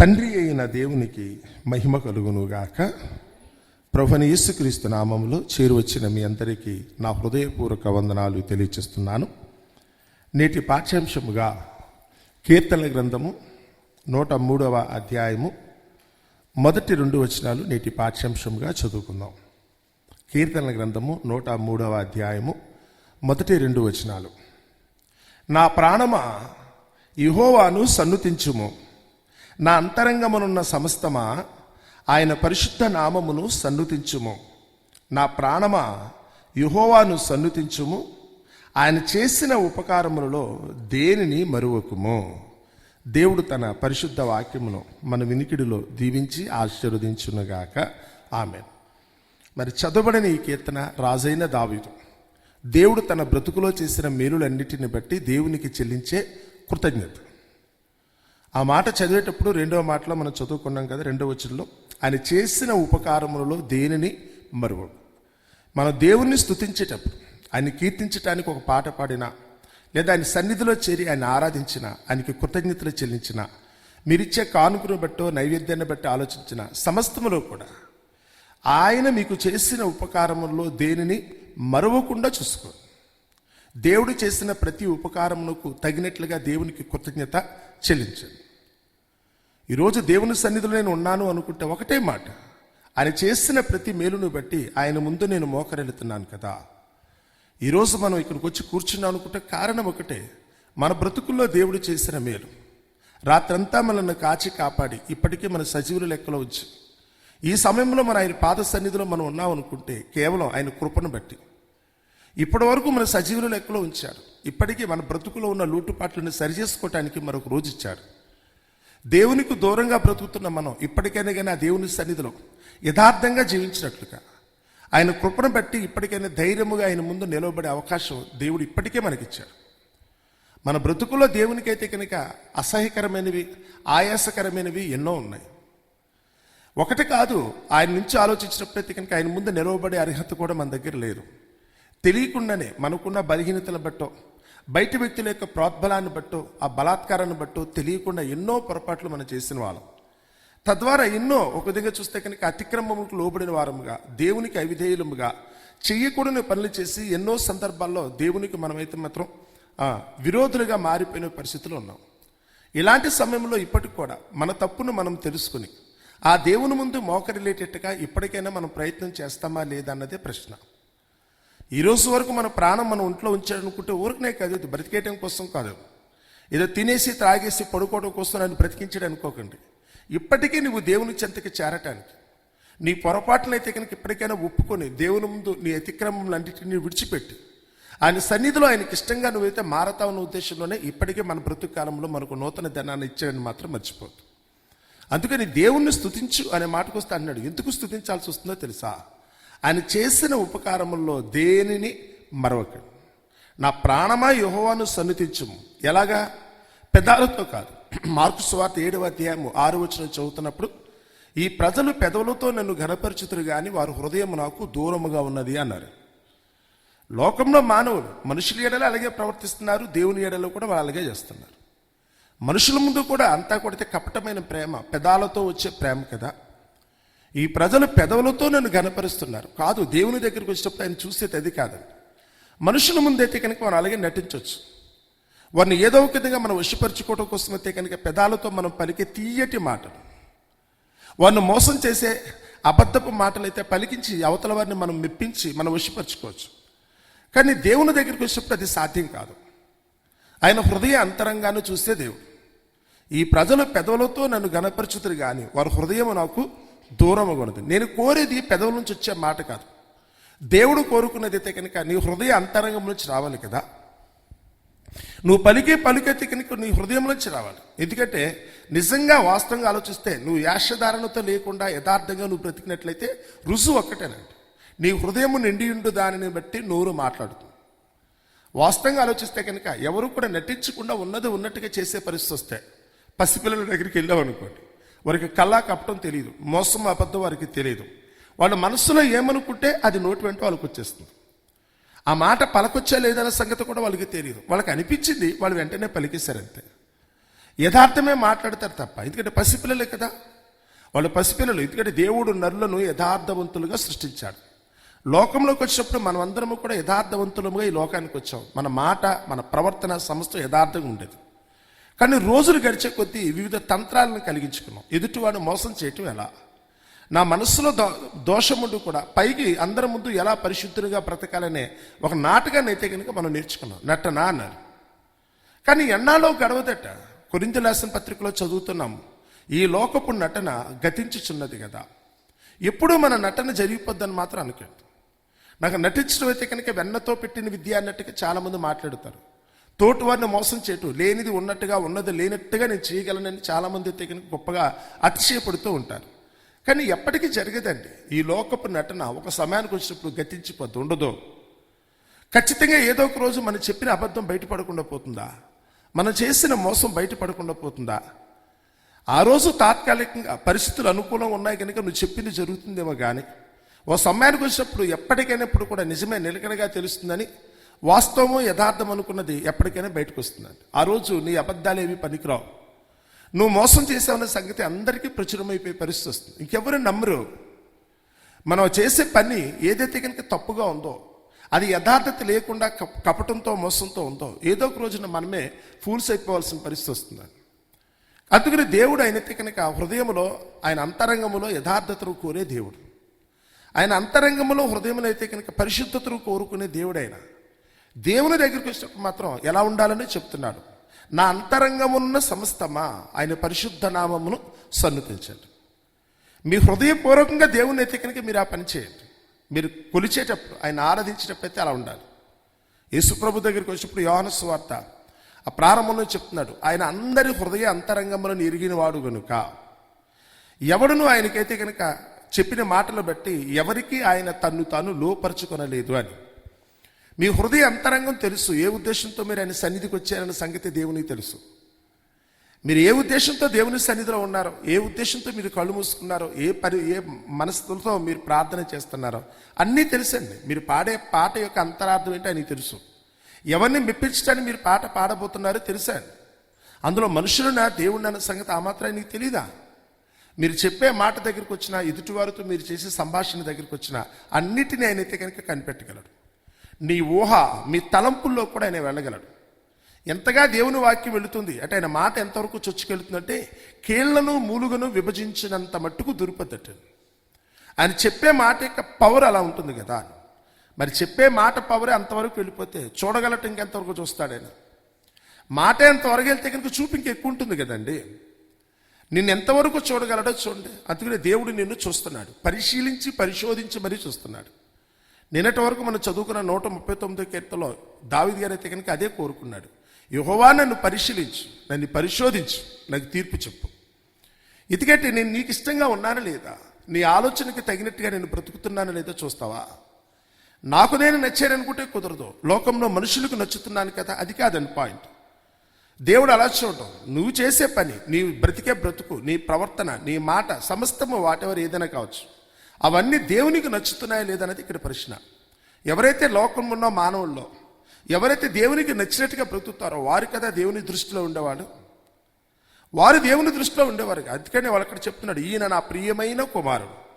తండ్రి అయిన దేవునికి మహిమ కలుగునుగాక. ప్రభుని యేసుక్రీస్తు నామంలో చేరువచ్చిన మీ అందరికీ నా హృదయపూర్వక వందనాలు తెలియచేస్తున్నాను. నేటి పాఠ్యాంశముగా కీర్తనల గ్రంథము నూట మూడవ అధ్యాయము మొదటి రెండు వచనాలు నేటి పాఠ్యాంశముగా చదువుకుందాం. కీర్తనల గ్రంథము నూట మూడవ అధ్యాయము మొదటి రెండు వచనాలు. నా ప్రాణమా ఇహోవాను సన్నుతించుము. నా అంతరంగమునున్న సమస్తమా ఆయన పరిశుద్ధ నామమును సన్నుతించుము. నా ప్రాణమా యుహోవాను సన్నుతించుము. ఆయన చేసిన ఉపకారములలో దేనిని మరువకుము? దేవుడు తన పరిశుద్ధ వాక్యమును మన వినికిడిలో దీవించి ఆశీర్వదించునుగాక. ఆమె మరి చదవబడిన ఈ కీర్తన రాజైన దావీదు. దేవుడు తన బ్రతుకులో చేసిన మేలులన్నిటిని బట్టి దేవునికి చెల్లించే కృతజ్ఞత. ఆ మాట చదివేటప్పుడు రెండవ మాటలో మనం చదువుకున్నాం కదా రెండవ వచనంలో ఆయన చేసిన ఉపకారములలో దేనిని మరువ మనం దేవుణ్ణి స్తుతించేటప్పుడు ఆయన కీర్తించడానికి ఒక పాట పాడినా లేదా ఆయన సన్నిధిలో చేరి ఆయన ఆరాధించిన ఆయనకి కృతజ్ఞతలు చెల్లించిన మీరిచ్చే కానుకను బట్టో నైవేద్యాన్ని బట్టి ఆలోచించిన సమస్తములో కూడా ఆయన మీకు చేసిన ఉపకారములలో దేనిని మరవకుండా చూసుకో. దేవుడు చేసిన ప్రతి ఉపకారమునకు తగినట్లుగా దేవునికి కృతజ్ఞత చెల్లించండి. ఈరోజు దేవుని సన్నిధిలో నేను ఉన్నాను అనుకుంటే ఒకటే మాట. ఆయన చేసిన ప్రతి మేలును బట్టి ఆయన ముందు నేను మోకరెళ్తున్నాను కదా. ఈరోజు మనం ఇక్కడికి వచ్చి కూర్చున్నాం అనుకుంటే కారణం ఒకటే. మన బ్రతుకుల్లో దేవుడు చేసిన మేలు. రాత్రంతా మనల్ని కాచి కాపాడి ఇప్పటికీ మన సజీవుల లెక్కలో వచ్చి ఈ సమయంలో మన ఆయన పాద సన్నిధిలో మనం ఉన్నాం అనుకుంటే కేవలం ఆయన కృపను బట్టి. ఇప్పటి వరకు మన సజీవుల లెక్కలో ఉంచాడు. ఇప్పటికీ మన బ్రతుకులో ఉన్న లూటుపాట్లను సరిచేసుకోవటానికి మరొక రోజు ఇచ్చాడు. దేవునికి దూరంగా బ్రతుకుతున్న మనం ఇప్పటికైనా కానీ ఆ దేవుని సన్నిధిలో యథార్థంగా జీవించినట్లుగా ఆయన కృపను బట్టి ఇప్పటికైనా ధైర్యముగా ఆయన ముందు నిలవబడే అవకాశం దేవుడు ఇప్పటికే మనకిచ్చాడు. మన బ్రతుకుల్లో దేవునికైతే కనుక అసహ్యకరమైనవి ఆయాసకరమైనవి ఎన్నో ఉన్నాయి. ఒకటి కాదు ఆయన నుంచి ఆలోచించినప్పుడైతే కనుక ఆయన ముందు నిలవబడే అర్హత కూడా మన దగ్గర లేదు. తెలియకుండానే మనకున్న బలహీనతల బట్టో బయట వ్యక్తుల యొక్క ప్రోద్బలాన్ని బట్టు ఆ బలాత్కారాన్ని బట్టు తెలియకుండా ఎన్నో పొరపాట్లు మనం చేసిన వాళ్ళం. తద్వారా ఎన్నో ఒక విధంగా చూస్తే కనుక అతిక్రమములకు లోబడిన వారముగా దేవునికి అవిధేయులముగా చెయ్యకూడని పనులు చేసి ఎన్నో సందర్భాల్లో దేవునికి మనమైతే మాత్రం విరోధులుగా మారిపోయిన పరిస్థితులు ఉన్నాం. ఇలాంటి సమయంలో ఇప్పటికి కూడా మన తప్పును మనం తెలుసుకుని ఆ దేవుని ముందు మోకరిలేటట్టుగా ఇప్పటికైనా మనం ప్రయత్నం చేస్తామా లేదా అన్నదే ప్రశ్న. ఈ రోజు వరకు మన ప్రాణం మన ఒంట్లో ఉంచాలనుకుంటే ఊరికనే కాదు ఇది బ్రతికేయడం కోసం కాదు. ఏదో తినేసి త్రాగేసి పడుకోవడం కోసం నన్ను బ్రతికించడం అనుకోకండి. ఇప్పటికీ నువ్వు దేవుని చెంతకి చేరటానికి నీ పొరపాట్లయితే కనుక ఇప్పటికైనా ఒప్పుకొని దేవుని ముందు నీ అతిక్రమములన్నిటిని విడిచిపెట్టి ఆయన సన్నిధిలో ఆయనకి ఇష్టంగా నువ్వైతే మారతావన్న ఉద్దేశంలోనే ఇప్పటికే మన బ్రతుకు కాలంలో మనకు నూతన ధనాన్ని ఇచ్చాడని మాత్రం మర్చిపోదు అందుకని దేవుణ్ణి స్థుతించు అనే మాటకు వస్తే అన్నాడు ఎందుకు స్థుతించాల్సి వస్తుందో తెలుసా? ఆయన చేసిన ఉపకారముల్లో దేనిని మరవకండి. నా ప్రాణమా యుహోవాను సన్నిధించము. ఎలాగా? పెదాలతో కాదు. మార్కు స్వార్త ఏడవ అధ్యాయము ఆరు వచ్చిన చదువుతున్నప్పుడు ఈ ప్రజలు పెదవులతో నన్ను ఘనపరిచుతురు కానీ వారి హృదయం నాకు దూరముగా ఉన్నది అన్నారు. లోకంలో మానవులు మనుషుల ఎడలు అలాగే ప్రవర్తిస్తున్నారు దేవుని ఎడలో కూడా వాళ్ళు అలాగే చేస్తున్నారు. మనుషుల ముందు కూడా అంతా కొడితే కపటమైన ప్రేమ పెదాలతో వచ్చే ప్రేమ కదా. ఈ ప్రజలు పెదవులతో నన్ను గనపరుస్తున్నారు కాదు దేవుని దగ్గరికి వచ్చినప్పుడు ఆయన చూసేది అది కాదండి. మనుషుల ముందైతే కనుక మనం అలాగే నటించవచ్చు వారిని ఏదో ఒక విధంగా మనం వశపరుచుకోవడం కోసం అయితే కనుక పెదాలతో మనం పలికే తీయటి మాటలు. వారిని మోసం చేసే అబద్ధపు మాటలైతే పలికించి అవతల వారిని మనం మెప్పించి మనం వశపరుచుకోవచ్చు. కానీ దేవుని దగ్గరికి వచ్చినప్పుడు అది సాధ్యం కాదు. ఆయన హృదయ అంతరంగాను చూస్తే దేవుడు. ఈ ప్రజలు పెదవులతో నన్ను గనపరుచుతురు కానీ వారి హృదయం నాకు దూరం ఉన్నది నేను కోరేది పెదవుల నుంచి వచ్చే మాట కాదు. దేవుడు కోరుకున్నది అయితే కనుక నీ హృదయ అంతరంగం నుంచి రావాలి కదా. నువ్వు పలికే పలికైతే కనుక నీ హృదయం నుంచి రావాలి. ఎందుకంటే నిజంగా వాస్తవంగా ఆలోచిస్తే నువ్వు యాషధారణతో లేకుండా యథార్థంగా నువ్వు బ్రతికినట్లయితే రుజువు ఒక్కటేనండి. నీ హృదయం నిండి ఉండు దానిని బట్టి నోరు మాట్లాడుతుంది. వాస్తవంగా ఆలోచిస్తే కనుక ఎవరు కూడా నటించకుండా ఉన్నది ఉన్నట్టుగా చేసే పరిస్థితి వస్తే పసిపిల్లల దగ్గరికి వెళ్ళావు అనుకోండి వారికి కళ్ళా కప్పటం తెలియదు మోసం అబద్ధం వారికి తెలియదు వాళ్ళ మనసులో ఏమనుకుంటే అది నోటి వెంట వాళ్ళకి వచ్చేస్తుంది. ఆ మాట పలకొచ్చా లేదన్న సంగతి కూడా వాళ్ళకి తెలియదు వాళ్ళకి అనిపించింది వాళ్ళు వెంటనే పలికేశారు అంతే. యథార్థమే మాట్లాడతారు తప్ప ఎందుకంటే పసిపిల్లలే కదా. వాళ్ళు పసిపిల్లలు ఎందుకంటే దేవుడు నరులను యథార్థవంతులుగా సృష్టించాడు. లోకంలోకి వచ్చినప్పుడు మనం అందరము కూడా యథార్థవంతులముగా ఈ లోకానికి వచ్చాం. మన మాట మన ప్రవర్తన సంస్థ యథార్థంగా ఉండేది. కానీ రోజులు గడిచే కొద్దీ వివిధ తంత్రాలను కలిగించుకున్నాం. ఎదుటివాడు మోసం చేయటం ఎలా? నా మనస్సులో దో దోషముండు కూడా పైకి అందరి ముందు ఎలా పరిశుద్ధునిగా బ్రతకాలనే ఒక నాటకాన్ని అయితే కనుక మనం నేర్చుకున్నాం. నటనా అన్నారు. కానీ ఎన్నాలో గడవదట. కొరింత రాసిన పత్రికలో చదువుతున్నాం. ఈ లోకపు నటన గతించుచున్నది కదా. ఎప్పుడూ మన నటన జరిగిపోద్దని మాత్రం అనుకోండి నాకు నటించడం అయితే కనుక వెన్నతో పెట్టిన విద్య అన్నట్టుగా చాలామంది మాట్లాడతారు. తోటి వారిని మోసం చేయటం లేనిది ఉన్నట్టుగా ఉన్నది లేనట్టుగా నేను చేయగలనని చాలామంది అయితే గొప్పగా అతిశయపడుతూ ఉంటారు. కానీ ఎప్పటికీ జరగదండి. ఈ లోకపు నటన ఒక సమయానికి వచ్చినప్పుడు గతించిపోద్ది ఉండదు. ఖచ్చితంగా ఏదో ఒక రోజు మనం చెప్పిన అబద్ధం బయటపడకుండా పోతుందా? మనం చేసిన మోసం బయటపడకుండా పోతుందా? ఆ రోజు తాత్కాలికంగా పరిస్థితులు అనుకూలంగా ఉన్నాయి కనుక నువ్వు చెప్పింది జరుగుతుందేమో కానీ ఓ సమయానికి వచ్చినప్పుడు ఎప్పటికైనా ఇప్పుడు కూడా నిజమే నిలకడగా తెలుస్తుందని వాస్తవము యథార్థం అనుకున్నది ఎప్పటికైనా బయటకు వస్తుందండి ఆ రోజు నీ అబద్ధాలు ఏవి పనికిరావు. నువ్వు మోసం చేసావన్న సంగతి అందరికీ ప్రచురమైపోయే పరిస్థితి వస్తుంది. ఇంకెవరు నమ్మరు. మనం చేసే పని ఏదైతే కనుక తప్పుగా ఉందో అది యథార్థత లేకుండా కపటంతో మోసంతో ఉందో ఏదో ఒక రోజున మనమే ఫూల్స్ అయిపోవాల్సిన పరిస్థితి వస్తుంది అందుకని దేవుడు అయితే కనుక హృదయములో ఆయన అంతరంగములో యథార్థతను కోరే దేవుడు. ఆయన అంతరంగములో హృదయములో అయితే కనుక పరిశుద్ధతను కోరుకునే దేవుడైనా దేవుని దగ్గరికి వచ్చినప్పుడు మాత్రం ఎలా ఉండాలని చెప్తున్నాడు. నా అంతరంగమున్న సమస్తమా ఆయన పరిశుద్ధ నామమును సన్నుతించండి మీ హృదయపూర్వకంగా దేవుని అయితే మీరు ఆ పని చేయండి. మీరు కొలిచేటప్పుడు ఆయన ఆరాధించేటప్పుడు అయితే అలా ఉండాలి. యేసుప్రభు దగ్గరికి వచ్చినప్పుడు యోహాను వార్త ఆ ప్రారంభంలో చెప్తున్నాడు. ఆయన అందరి హృదయ అంతరంగములను ఇరిగినవాడు గనుక ఎవడును ఆయనకైతే కనుక చెప్పిన మాటలు బట్టి ఎవరికి ఆయన తన్ను తాను లోపరుచుకొనలేదు అని. మీ హృదయ అంతరంగం తెలుసు. ఏ ఉద్దేశంతో మీరు ఆయన సన్నిధికి వచ్చారన్న సంగతి దేవునికి తెలుసు. మీరు ఏ ఉద్దేశంతో దేవుని సన్నిధిలో ఉన్నారో ఏ ఉద్దేశంతో మీరు కళ్ళు మూసుకున్నారో ఏ పరి ఏ మనసులతో మీరు ప్రార్థన చేస్తున్నారో అన్నీ తెలుసండి. మీరు పాడే పాట యొక్క అంతరార్థం ఏంటో అని తెలుసు. ఎవరిని మెప్పించడానికి మీరు పాట పాడబోతున్నారో తెలుసా అందులో మనుషులున్న దేవుడు అన్న సంగతి ఆ మాత్రం నీకు తెలీదా? మీరు చెప్పే మాట దగ్గరికి వచ్చిన ఎదుటివారితో మీరు చేసే సంభాషణ దగ్గరికి వచ్చిన అన్నిటినీ ఆయన అయితే కనుక కనిపెట్టగలడు. నీ ఊహ మీ తలంపుల్లో కూడా ఆయన వెళ్ళగలడు. ఎంతగా దేవుని వాక్యం వెళుతుంది అంటే ఆయన మాట ఎంతవరకు చొచ్చుకెళ్తుందంటే కీళ్ళను మూలుగను విభజించినంత మట్టుకు దురుపదట. ఆయన చెప్పే మాట యొక్క పవర్ అలా ఉంటుంది కదా. మరి చెప్పే మాట పవరే అంతవరకు వెళ్ళిపోతే చూడగలట ఇంకెంతవరకు చూస్తాడైనా మాట ఎంతవరకు వెళ్తే కనుక చూపు ఇంకెక్కువ ఉంటుంది కదండి. నిన్ను ఎంతవరకు చూడగలడో చూడండి. అందుకనే దేవుడు నిన్ను చూస్తున్నాడు. పరిశీలించి పరిశోధించి మరీ చూస్తున్నాడు. నిన్నటి వరకు మనం చదువుకున్న నూట ముప్పై తొమ్మిదో కీర్తలో దావిది గారు అయితే కనుక అదే కోరుకున్నాడు. యుహోవా నన్ను పరిశీలించు నన్ను పరిశోధించు నాకు తీర్పు చెప్పు. ఎందుకంటే నేను నీకు ఇష్టంగా ఉన్నానా లేదా? నీ ఆలోచనకి తగినట్టుగా నేను బ్రతుకుతున్నానా లేదా చూస్తావా? నాకు నేను నచ్చాననుకుంటే కుదరదు. లోకంలో మనుషులకు నచ్చుతున్నాను కదా అది కాదని పాయింట్. దేవుడు అలా చూడటం నువ్వు చేసే పని నీ బ్రతికే బ్రతుకు నీ ప్రవర్తన నీ మాట సమస్తము వాటెవరు ఏదైనా కావచ్చు. అవన్నీ దేవునికి నచ్చుతున్నాయా లేదన్నది ఇక్కడ ప్రశ్న. ఎవరైతే లోకంలో ఉన్నో మానవుల్లో ఎవరైతే దేవునికి నచ్చినట్టుగా బ్రతుకుతారో వారు కదా దేవుని దృష్టిలో ఉండేవాడు వారు దేవుని దృష్టిలో ఉండేవారు అందుకనే వాళ్ళు అక్కడ చెప్తున్నాడు ఈయన నా ప్రియమైన కుమారుడు.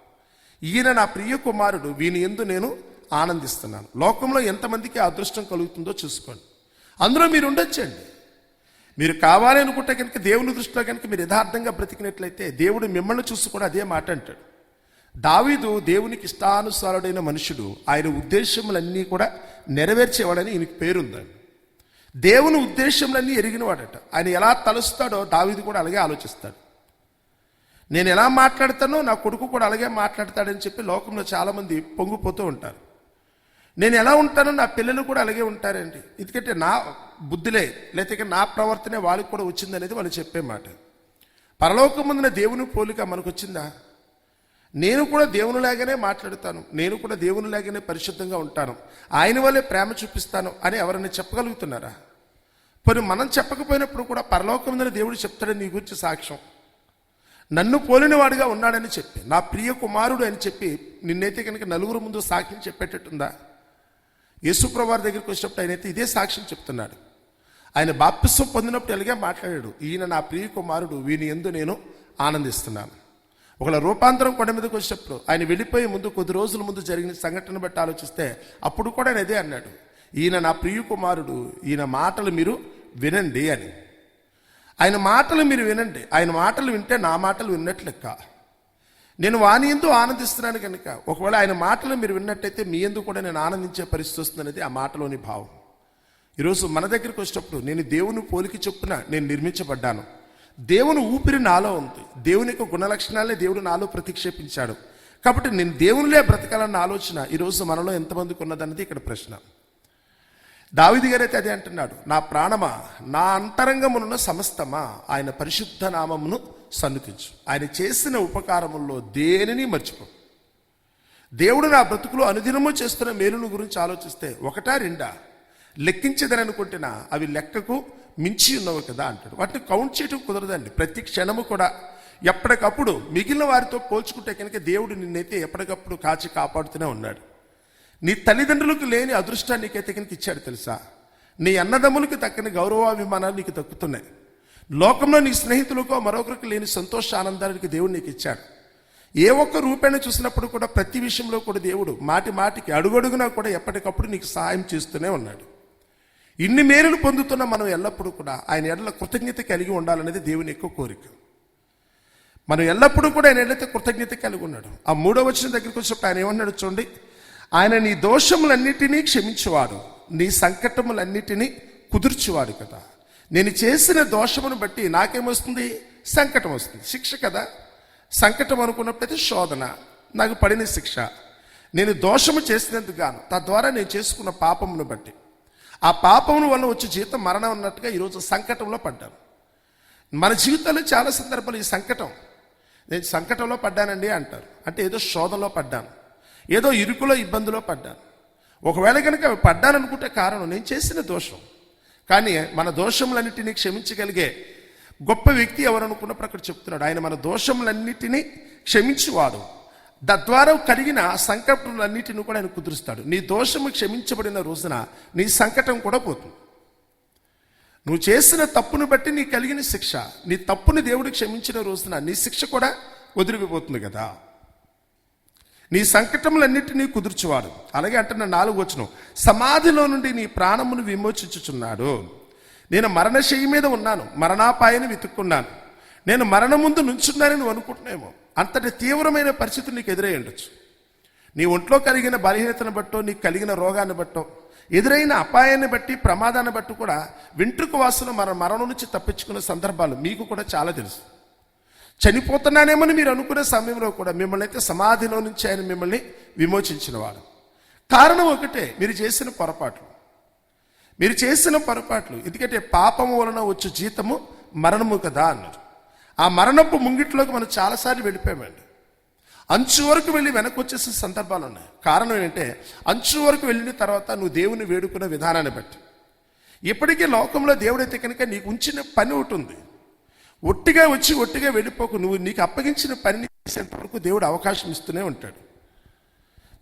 ఈయన నా ప్రియ కుమారుడు. వీని ఎందు నేను ఆనందిస్తున్నాను. లోకంలో ఎంతమందికి అదృష్టం కలుగుతుందో చూసుకోండి. అందులో మీరు ఉండొచ్చండి. మీరు కావాలనుకుంటే కనుక దేవుని దృష్టిలో కనుక మీరు యథార్థంగా బ్రతికినట్లయితే దేవుడు మిమ్మల్ని చూసి కూడా అదే మాట అంటాడు. దావీదు దేవునికి ఇష్టానుసారుడైన మనుషుడు. ఆయన ఉద్దేశములన్నీ కూడా నెరవేర్చేవాడని ఈయనకి పేరుందండి దేవుని ఉద్దేశములన్నీ ఎరిగినవాడట. ఆయన ఎలా తలుస్తాడో దావీదు కూడా అలాగే ఆలోచిస్తాడు. నేను ఎలా మాట్లాడతానో నా కొడుకు కూడా అలాగే మాట్లాడతాడని చెప్పి లోకంలో చాలామంది పొంగిపోతూ ఉంటారు. నేను ఎలా ఉంటానో నా పిల్లలు కూడా అలాగే ఉంటారండి. ఎందుకంటే నా బుద్ధిలే లేకపోతే నా ప్రవర్తనే వాళ్ళకి కూడా వచ్చిందనేది వాళ్ళు చెప్పే మాట. పరలోకం ముందున దేవుని పోలిక మనకు వచ్చిందా నేను కూడా దేవునిలాగానే మాట్లాడుతాను. నేను కూడా దేవునిలాగానే పరిశుద్ధంగా ఉంటాను. ఆయన వల్లే ప్రేమ చూపిస్తాను అని ఎవరైనా చెప్పగలుగుతున్నారా? మరి మనం చెప్పకపోయినప్పుడు కూడా పరలోకం దేవుడు చెప్తాడని నీ గురించి సాక్ష్యం. నన్ను పోలినవాడిగా ఉన్నాడని చెప్పి నా ప్రియ కుమారుడు అని చెప్పి నిన్నైతే కనుక నలుగురు ముందు సాక్ష్యం చెప్పేటట్టుందా? యేసుప్రభు దగ్గరికి వచ్చినప్పుడు ఆయనైతే ఇదే సాక్ష్యం చెప్తున్నాడు. ఆయన బాప్తిస్వం పొందినప్పుడు ఎలాగే మాట్లాడాడు. ఈయన నా ప్రియ కుమారుడు వీని ఎందు నేను ఆనందిస్తున్నాను. ఒకవేళ రూపాంతరం కొండ మీదకి వచ్చేటప్పుడు ఆయన వెళ్ళిపోయే ముందు కొద్ది రోజుల ముందు జరిగిన సంఘటన బట్టి ఆలోచిస్తే అప్పుడు కూడా ఆయన ఇదే అన్నాడు. ఈయన నా ప్రియ కుమారుడు ఈయన మాటలు మీరు వినండి అని. ఆయన మాటలు మీరు వినండి. ఆయన మాటలు వింటే నా మాటలు విన్నట్లు లెక్క. నేను వాని ఎందు ఆనందిస్తున్నాను కనుక ఒకవేళ ఆయన మాటలు మీరు విన్నట్టయితే మీ ఎందుకు కూడా నేను ఆనందించే పరిస్థితి వస్తుందనేది ఆ మాటలోని భావం. ఈరోజు మన దగ్గరికి వచ్చేటప్పుడు నేను దేవుని పోలికి చొప్పున నేను నిర్మించబడ్డాను. దేవుని ఊపిరి నాలో ఉంది. దేవుని యొక్క గుణలక్షణాలే దేవుడు నాలో ప్రతిక్షేపించాడు. కాబట్టి నేను దేవునిలే బ్రతకాలన్న ఆలోచన ఈరోజు మనలో ఎంతమందికి ఉన్నదన్నది ఇక్కడ ప్రశ్న. దావిది గారైతే అదే అంటున్నాడు. నా ప్రాణమా నా అంతరంగమునున్న సమస్తమా ఆయన పరిశుద్ధ నామమును సన్నుతించు ఆయన చేసిన ఉపకారముల్లో దేనిని మర్చిపో. దేవుడు నా బ్రతుకులో అనుదినము చేస్తున్న మేలును గురించి ఆలోచిస్తే ఒకటా రెండా లెక్కించదని అనుకుంటున్నా అవి లెక్కకు మించి ఉన్నవి కదా అంటాడు. వాటిని కౌంట్ చేయటం కుదరదండి. ప్రతి క్షణము కూడా ఎప్పటికప్పుడు మిగిలిన వారితో పోల్చుకుంటే కనుక దేవుడు నిన్నైతే ఎప్పటికప్పుడు కాచి కాపాడుతూనే ఉన్నాడు. నీ తల్లిదండ్రులకు లేని అదృష్టాన్ని నీకైతే కనుక ఇచ్చాడు తెలుసా? నీ అన్నదమ్ములకు తక్కని గౌరవాభిమానాలు నీకు దక్కుతున్నాయి. లోకంలో నీ స్నేహితులకో మరొకరికి లేని సంతోష ఆనందానికి దేవుడు నీకు ఇచ్చాడు. ఏ ఒక్క రూపాన్ని చూసినప్పుడు కూడా ప్రతి విషయంలో కూడా దేవుడు మాటి మాటికి అడుగడుగునా కూడా ఎప్పటికప్పుడు నీకు సహాయం చేస్తూనే ఉన్నాడు. ఇన్ని మేలులు పొందుతున్న మనం ఎల్లప్పుడూ కూడా ఆయన ఎడల కృతజ్ఞత కలిగి ఉండాలనేది దేవుని ఎక్కువ కోరిక. మనం ఎల్లప్పుడూ కూడా ఆయన ఎడలైతే కృతజ్ఞత కలిగి ఉన్నాడు. ఆ మూడో వచ్చిన దగ్గరికి వచ్చినప్పుడు ఆయన ఏమన్నాడు చూడండి ఆయన నీ దోషములన్నిటినీ క్షమించేవాడు నీ సంకటములన్నిటినీ కుదుర్చువాడు కదా. నేను చేసిన దోషమును బట్టి నాకేమొస్తుంది సంకటం వస్తుంది. శిక్ష కదా? సంకటం అనుకున్నప్పుడైతే శోధన నాకు పడిన శిక్ష. నేను దోషము చేసినందుకు గాను తద్వారా నేను చేసుకున్న పాపమును బట్టి. ఆ పాపం వల్ల వచ్చే జీవితం మరణం అన్నట్టుగా ఈరోజు సంకటంలో పడ్డాను. మన జీవితంలో చాలా సందర్భాలు ఈ సంకటం. నేను సంకటంలో పడ్డానండి అంటారు. అంటే ఏదో శోధనలో పడ్డాను. ఏదో ఇరుకులో ఇబ్బందిలో పడ్డాను. ఒకవేళ కనుక పడ్డాననుకుంటే కారణం నేను చేసిన దోషం. కానీ మన దోషములన్నిటినీ క్షమించగలిగే గొప్ప వ్యక్తి ఎవరనుకున్నప్పుడు అక్కడ చెప్తున్నాడు. ఆయన మన దోషములన్నిటినీ క్షమించువాడు. తద్వారా కలిగిన సంకటములన్నిటిని కూడా ఆయన కుదురుస్తాడు. నీ దోషము క్షమించబడిన రోజున నీ సంకటం కూడా పోతుంది. నువ్వు చేసిన తప్పును బట్టి నీ కలిగిన శిక్ష నీ తప్పుని దేవుడు క్షమించిన రోజున నీ శిక్ష కూడా వదిలిపోతుంది కదా. నీ సంకటములన్నిటినీ కుదుర్చువాడు. అలాగే అంటున్న నాలుగు వచనం సమాధిలో నుండి నీ ప్రాణమును విమోచించుచున్నాడు. నేను మరణశయ్య మీద ఉన్నాను మరణాపాయని వెతుక్కున్నాను. నేను మరణం ముందు నుంచున్నానని నువ్వు అనుకుంటున్నామో అంతటి తీవ్రమైన పరిస్థితి నీకు ఎదురై ఉండొచ్చు. నీ ఒంట్లో కలిగిన బలహీనతను బట్టో నీకు కలిగిన రోగాన్ని బట్టో ఎదురైన అపాయాన్ని బట్టి ప్రమాదాన్ని బట్టి కూడా వెంట్రుకు వాసులు మన మరణం నుంచి తప్పించుకున్న సందర్భాలు మీకు కూడా చాలా తెలుసు. చనిపోతున్నానేమని మీరు అనుకునే సమయంలో కూడా మిమ్మల్ని అయితే సమాధిలో నుంచి ఆయన మిమ్మల్ని విమోచించినవాడు కారణం ఒకటే మీరు చేసిన పొరపాట్లు. మీరు చేసిన పొరపాట్లు. ఎందుకంటే పాపము వలన వచ్చే జీతము మరణము కదా అన్నారు. ఆ మరణపు ముంగిట్లోకి మనం చాలాసార్లు వెళ్ళిపోయామండి. అంచు వరకు వెళ్ళి వెనక్కి వచ్చేసిన సందర్భాలు ఉన్నాయి. కారణం ఏంటంటే అంచు వరకు వెళ్ళిన తర్వాత నువ్వు దేవుని వేడుకున్న విధానాన్ని బట్టి. ఇప్పటికీ లోకంలో దేవుడైతే కనుక నీకు ఉంచిన పని ఒకటి ఉంది. ఒట్టిగా వచ్చి ఒట్టిగా వెళ్ళిపోకు నువ్వు నీకు అప్పగించిన పనిని చేసేంత వరకు దేవుడు అవకాశం ఇస్తూనే ఉంటాడు.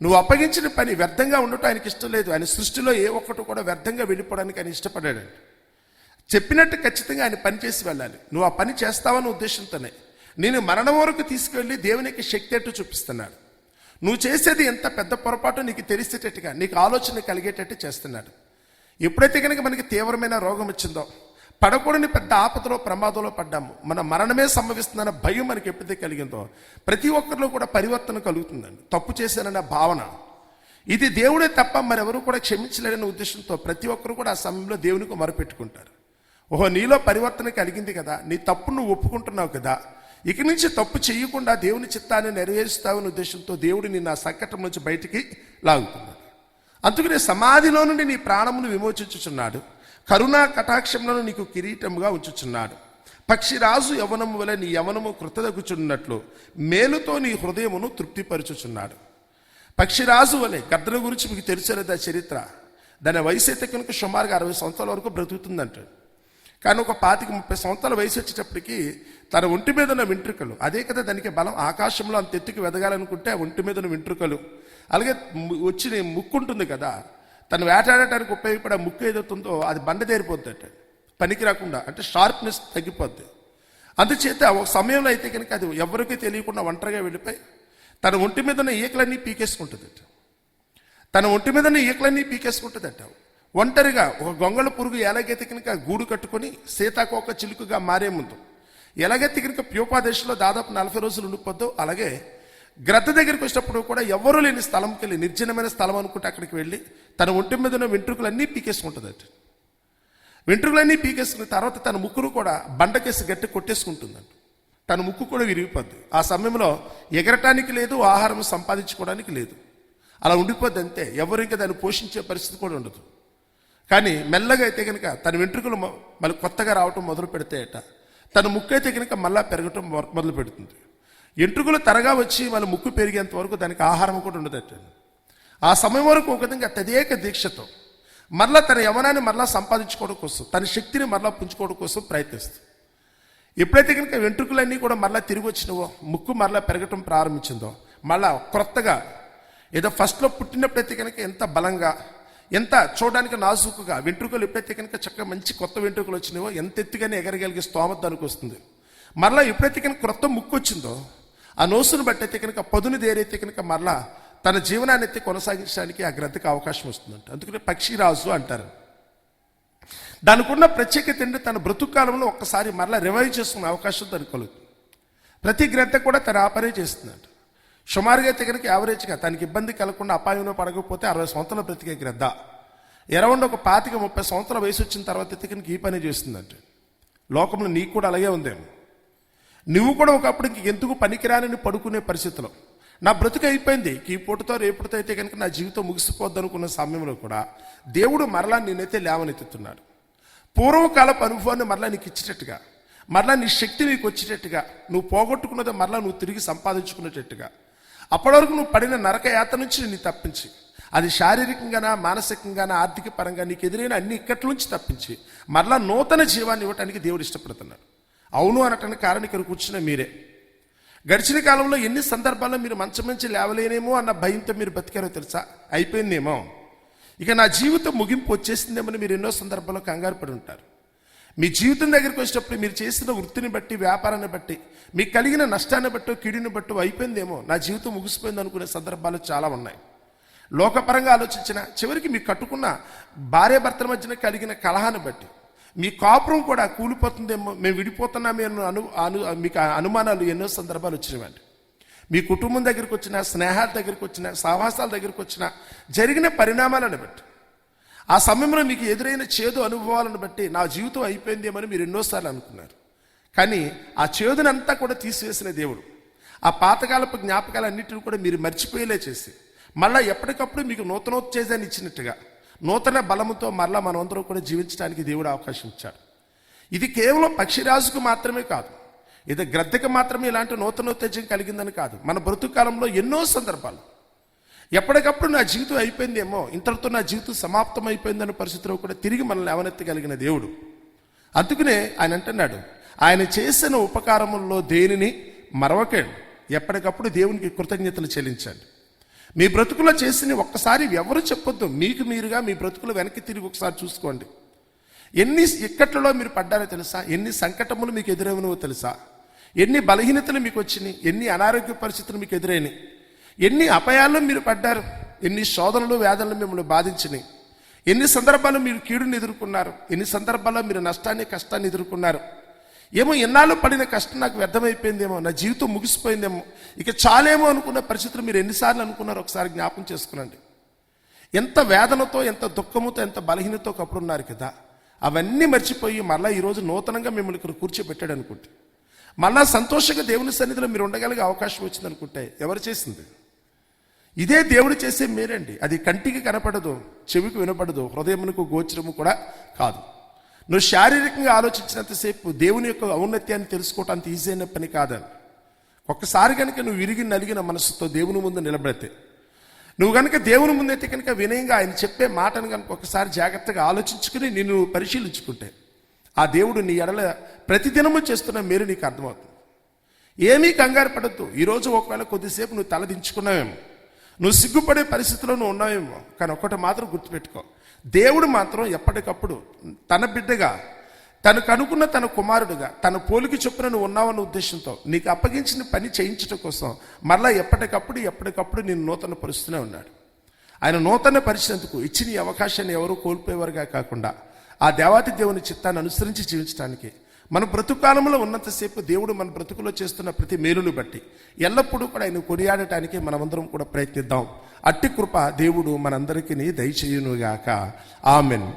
నువ్వు అప్పగించిన పని వ్యర్థంగా ఉండటం ఆయనకి ఇష్టం లేదు. ఆయన సృష్టిలో ఏ ఒక్కటి కూడా వ్యర్థంగా వెళ్ళిపోవడానికి ఆయన ఇష్టపడాడండి చెప్పినట్టు ఖచ్చితంగా ఆయన పని చేసి వెళ్ళాలి. నువ్వు ఆ పని చేస్తావన్న ఉద్దేశంతోనే. నేను మరణం వరకు తీసుకెళ్ళి దేవునికి శక్తి అట్టు చూపిస్తున్నాడు. నువ్వు చేసేది ఎంత పెద్ద పొరపాటు నీకు తెలిసేటట్టుగా నీకు ఆలోచన కలిగేటట్టు చేస్తున్నాడు. ఎప్పుడైతే కనుక మనకి తీవ్రమైన రోగం వచ్చిందో పడకూడని పెద్ద ఆపదలో ప్రమాదంలో పడ్డాము మన మరణమే సంభవిస్తుందన్న భయం మనకి ఎప్పుడైతే కలిగిందో ప్రతి ఒక్కరిలో కూడా పరివర్తన కలుగుతుందండి. తప్పు చేశానన్న భావన. ఇది దేవుడే తప్ప మరెవరు కూడా క్షమించలేడనే ఉద్దేశంతో ప్రతి ఒక్కరు కూడా ఆ సమయంలో దేవునికి మొరపెట్టుకుంటారు. ఓహో నీలో పరివర్తన కలిగింది కదా నీ తప్పు నువ్వు ఒప్పుకుంటున్నావు కదా ఇక నుంచి తప్పు చేయకుండా దేవుని చిత్తాన్ని నెరవేరుస్తావనే ఉద్దేశంతో దేవుడు నిన్ను ఆ సంకటం నుంచి బయటికి లాగుతున్నాడు. అందుకనే సమాధిలో నుండి నీ ప్రాణమును విమోచించుచున్నాడు కరుణా కటాక్షంలో నీకు కిరీటముగా ఉంచుచున్నాడు. పక్షిరాజు యవనము వలె నీ యవనము కృతదగుచున్నట్లు మేలుతో నీ హృదయమును తృప్తిపరచుచున్నాడు. పక్షిరాజు వలె గద్దల గురించి మీకు తెలిసినది చరిత్ర. దాని వయసు అయితే కనుక సుమారుగా అరవై సంవత్సరాల వరకు బ్రతుకుతుందంటాడు. కానీ ఒక పాతిక ముప్పై సంవత్సరాల వయసు వచ్చేటప్పటికి తన ఒంటి మీద ఉన్న వెంట్రుకలు అదే కదా దానికి బలం ఆకాశంలో అంత ఎత్తుకి వెదగాలనుకుంటే ఆ ఒంటి మీద ఉన్న వెంట్రుకలు అలాగే వచ్చిన ముక్కు ఉంటుంది కదా తను వేటాడటానికి ఉపయోగపడే ముక్కు ఏదవుతుందో అది బండ దేరిపోద్దట పనికి రాకుండా అంటే షార్ప్నెస్ తగ్గిపోద్ది. అందుచేత ఒక సమయంలో అయితే కనుక అది ఎవరికీ తెలియకుండా ఒంటరిగా వెళ్ళిపోయి తన ఒంటి మీద ఉన్న ఈకలన్నీ పీకేసుకుంటుందట. తన ఒంటి మీద ఉన్న ఈకలన్నీ పీకేసుకుంటుందట. ఒంటరిగా ఒక గొంగళ పురుగు ఎలాగెతికినక గూడు కట్టుకొని సీతాకోక చిలుకగా మారే ముందు. ఎలాగైతే కనుక దాదాపు నలభై రోజులు ఉండిపోద్దో అలాగే గ్రద్ద దగ్గరికి వచ్చినప్పుడు కూడా ఎవరు లేని స్థలంకి వెళ్ళి నిర్జనమైన స్థలం అనుకుంటే అక్కడికి వెళ్ళి తన ఒంటి మీద ఉన్న వెంట్రుకలన్నీ పీకేసుకుంటుందట. వెంట్రుకలన్నీ పీకేసుకున్న తర్వాత తన ముక్కును కూడా బండకేసి గట్టి కొట్టేసుకుంటుందంట. తన ముక్కు కూడా విరిగిపోద్ది. ఆ సమయంలో ఎగరటానికి లేదు ఆహారం సంపాదించుకోవడానికి లేదు. అలా ఉండిపోద్ది అంతే. ఎవరు ఇంకా దాన్ని పోషించే పరిస్థితి కూడా ఉండదు. కానీ మెల్లగా అయితే కనుక తన వెంట్రుకలు మళ్ళీ కొత్తగా రావటం మొదలు పెడితేట తన ముక్కు అయితే కనుక మళ్ళా పెరగటం మొదలు పెడుతుంది. ఎంట్రుకలు తరగా వచ్చి మళ్ళీ ముక్కు పెరిగేంత వరకు దానికి ఆహారం కూడా ఉండదట. ఆ సమయం వరకు ఒక విధంగా తదేక దీక్షతో మరలా తన యవనాన్ని మరలా సంపాదించుకోవడం కోసం తన శక్తిని మరలా పుంజుకోవడం కోసం ప్రయత్నిస్తుంది. ఎప్పుడైతే కనుక వెంట్రుకలన్నీ కూడా మరలా తిరిగి వచ్చినవో ముక్కు మరలా పెరగటం ప్రారంభించిందో మళ్ళా క్రొత్తగా ఏదో ఫస్ట్లో పుట్టినప్పుడైతే కనుక ఎంత బలంగా ఎంత చూడడానికి నాజూకుగా వెంట్రుకలు ఎప్పుడైతే కనుక చక్కగా మంచి కొత్త వెంట్రుకలు వచ్చినాయో ఎంత ఎత్తుగానే ఎగరగలిగే స్తోమత దానికి వస్తుంది. మరలా ఎప్పుడైతే కనుక క్రొత్త ముక్కు వచ్చిందో ఆ నోసును బట్టి అయితే కనుక పదును దేరైతే కనుక మరలా తన జీవనాన్ని ఎత్తి కొనసాగించడానికి ఆ గ్రద్దకు అవకాశం వస్తుందంట. అందుకనే పక్షిరాజు అంటారు. దానికి ఉన్న ప్రత్యేకత ఏంటి తన బ్రతుకాలంలో ఒక్కసారి మరలా రివైవ్ చేసుకునే అవకాశం దానికి కలుగుతుంది. ప్రతి గ్రంథ కూడా తన ఆపరే చేస్తుందంట. సుమారుగా అయితే కనుక యావరేజ్గా తనకి ఇబ్బంది కలగకుండా అపాయంలో పడకపోతే అరవై సంవత్సరాల బ్రతికే గ్రద్ద. ఎరవండి ఒక పాతిక ముప్పై సంవత్సరాల వయసు వచ్చిన తర్వాత అయితే కనుక ఈ పని చేస్తుందంటే. లోకంలో నీకు కూడా అలాగే ఉందేమో. నువ్వు కూడా ఒకప్పుడు ఇంక ఎందుకు పనికిరానని పడుకునే పరిస్థితిలో. నా బ్రతుకు అయిపోయింది. ఈ పూటతో రేపుతో అయితే కనుక నా జీవితం ముగిసిపోద్ది అనుకున్న సమయంలో కూడా దేవుడు మరలా నేనైతే లేవనెత్తుతున్నాడు. పూర్వకాలపు అనుభవాన్ని మరలా నీకు ఇచ్చేటట్టుగా మరలా నీ శక్తి నీకు వచ్చేటట్టుగా నువ్వు పోగొట్టుకున్నది మరలా నువ్వు తిరిగి సంపాదించుకునేటట్టుగా అప్పటి వరకు నువ్వు పడిన నరక యాత నుంచి నిన్ను తప్పించి అది శారీరకంగానా మానసికంగానా ఆర్థిక పరంగా నీకు ఎదురైన అన్ని ఇక్కట్ల నుంచి తప్పించి మరలా నూతన జీవాన్ని ఇవ్వటానికి దేవుడు ఇష్టపడుతున్నాడు అవును అనటానికి కారణం ఇక్కడ కూర్చున్న మీరే. గడిచిన కాలంలో ఎన్ని సందర్భాల్లో మీరు మంచం నుంచి లేవలేనేమో అన్న భయంతో మీరు బతికారో తెలుసా? అయిపోయిందేమో. ఇక నా జీవితం ముగింపు వచ్చేసిందేమని మీరు ఎన్నో సందర్భాల్లో కంగారు పడి ఉంటారు. మీ జీవితం దగ్గరికి వచ్చేటప్పుడు మీరు చేసిన వృత్తిని బట్టి వ్యాపారాన్ని బట్టి మీకు కలిగిన నష్టాన్ని బట్టో కిడిని బట్టో అయిపోయిందేమో నా జీవితం ముగిసిపోయింది అనుకునే సందర్భాలు చాలా ఉన్నాయి. లోకపరంగా ఆలోచించిన చివరికి మీకు కట్టుకున్న భార్య భర్తల మధ్యన కలిగిన కలహాన్ని బట్టి మీ కాపురం కూడా కూలిపోతుందేమో మేము విడిపోతున్నామే అను అను అను మీకు అనుమానాలు ఎన్నో సందర్భాలు వచ్చినవండి. మీ కుటుంబం దగ్గరికి వచ్చిన స్నేహాల దగ్గరికి వచ్చిన సావాసాల దగ్గరికి వచ్చిన జరిగిన పరిణామాలను బట్టి ఆ సమయంలో మీకు ఎదురైన చేదు అనుభవాలను బట్టి నా జీవితం అయిపోయిందేమని మీరు ఎన్నోసార్లు అనుకున్నారు. కానీ ఆ చేదునంతా కూడా తీసివేసిన దేవుడు. ఆ పాతకాలపు జ్ఞాపకాలన్నింటినీ కూడా మీరు మర్చిపోయేలే చేసి మళ్ళా ఎప్పటికప్పుడు మీకు నూతనోత్తేజాన్ని ఇచ్చినట్టుగా నూతన బలముతో మరలా మనమందరం కూడా జీవించడానికి దేవుడు అవకాశం ఇచ్చాడు. ఇది కేవలం పక్షిరాజుకు మాత్రమే కాదు ఇది గ్రద్దకు మాత్రమే ఇలాంటి నూతనోత్తేజం కలిగిందని కాదు. మన బ్రతుకాలంలో ఎన్నో సందర్భాలు ఎప్పటికప్పుడు నా జీవితం అయిపోయిందేమో ఇంతటితో నా జీవితం సమాప్తం అయిపోయిందన్న పరిస్థితిలో కూడా తిరిగి మనల్ని అవనెత్తగలిగిన దేవుడు. అందుకనే ఆయన అంటున్నాడు ఆయన చేసిన ఉపకారముల్లో దేనిని మరవకండి. ఎప్పటికప్పుడు దేవునికి కృతజ్ఞతలు చెల్లించండి. మీ బ్రతుకులో చేసిన ఒక్కసారి ఎవరు చెప్పొద్దు మీకు మీరుగా మీ బ్రతుకులు వెనక్కి తిరిగి ఒకసారి చూసుకోండి. ఎన్ని ఇక్కట్లలో మీరు పడ్డారో తెలుసా? ఎన్ని సంకటములు మీకు ఎదురైనవో తెలుసా? ఎన్ని బలహీనతలు మీకు వచ్చినాయి? ఎన్ని అనారోగ్య పరిస్థితులు మీకు ఎదురైనాయి? ఎన్ని అపాయాల్లో మీరు పడ్డారు? ఎన్ని శోధనలు వేదనలు మిమ్మల్ని బాధించినాయి? ఎన్ని సందర్భాల్లో మీరు కీడుని ఎదుర్కొన్నారు? ఎన్ని సందర్భాల్లో మీరు నష్టాన్ని కష్టాన్ని ఎదుర్కొన్నారు? ఏమో ఎన్నాళ్ళు పడిన కష్టం నాకు వ్యర్థమైపోయిందేమో నా జీవితం ముగిసిపోయిందేమో. ఇక చాలేమో అనుకున్న పరిస్థితులు మీరు ఎన్నిసార్లు అనుకున్నారో ఒకసారి జ్ఞాపకం చేసుకునండి. ఎంత వేదనతో ఎంత దుఃఖముతో ఎంత బలహీనతో ఒకప్పుడు ఉన్నారు కదా. అవన్నీ మర్చిపోయి మళ్ళీ ఈరోజు నూతనంగా మిమ్మల్ని ఇక్కడ కూర్చోబెట్టాడు అనుకుంటే. మళ్ళా సంతోషంగా దేవుని సన్నిధిలో మీరు ఉండగలిగే అవకాశం వచ్చింది అనుకుంటే. ఎవరు చేసింది? ఇదే దేవుడు చేసే మేరండి అది కంటికి కనపడదు చెవికి వినపడదు హృదయమునకు గోచరము కూడా కాదు. నువ్వు శారీరకంగా ఆలోచించినంతసేపు దేవుని యొక్క ఔన్నత్యాన్ని తెలుసుకోవటం అంత ఈజీ అయిన పని కాదని ఒక్కసారి కనుక నువ్వు విరిగి నలిగిన మనసుతో దేవుని ముందు నిలబడితే నువ్వు కనుక దేవుని ముందైతే కనుక వినయంగా ఆయన చెప్పే మాటను కనుక ఒకసారి జాగ్రత్తగా ఆలోచించుకుని నిన్ను పరిశీలించుకుంటే ఆ దేవుడు నీ ఎడల ప్రతిదినము చేస్తున్న మీరు నీకు అర్థమవుతుంది. ఏమీ కంగారు పడద్దు. ఈరోజు ఒకవేళ కొద్దిసేపు నువ్వు తలదించుకున్నావేమో నువ్వు సిగ్గుపడే పరిస్థితిలో నువ్వు ఉన్నావేమో కానీ ఒక్కటి మాత్రం గుర్తుపెట్టుకో. దేవుడు మాత్రం ఎప్పటికప్పుడు తన బిడ్డగా తనకు అనుకున్న తన కుమారుడుగా తన పోలికి చొప్పున నువ్వు ఉన్నావన్న ఉద్దేశంతో నీకు అప్పగించిన పని చేయించడం కోసం మరలా ఎప్పటికప్పుడు ఎప్పటికప్పుడు నేను నూతన పరుస్తూనే ఉన్నాడు. ఆయన నూతన పరిచినందుకు ఇచ్చిన ఈ అవకాశాన్ని ఎవరూ కోల్పోయేవారుగా కాకుండా ఆ దేవాతి దేవుని చిత్తాన్ని అనుసరించి జీవించడానికి మన బ్రతుకాలంలో ఉన్నంతసేపు దేవుడు మన బ్రతుకులో చేస్తున్న ప్రతి మేలును బట్టి ఎల్లప్పుడూ కూడా ఆయన కొనియాడటానికి మనమందరం కూడా ప్రయత్నిద్దాం. అట్టి కృప దేవుడు మనందరికీ దయచేయునుగాక. ఆమెన్.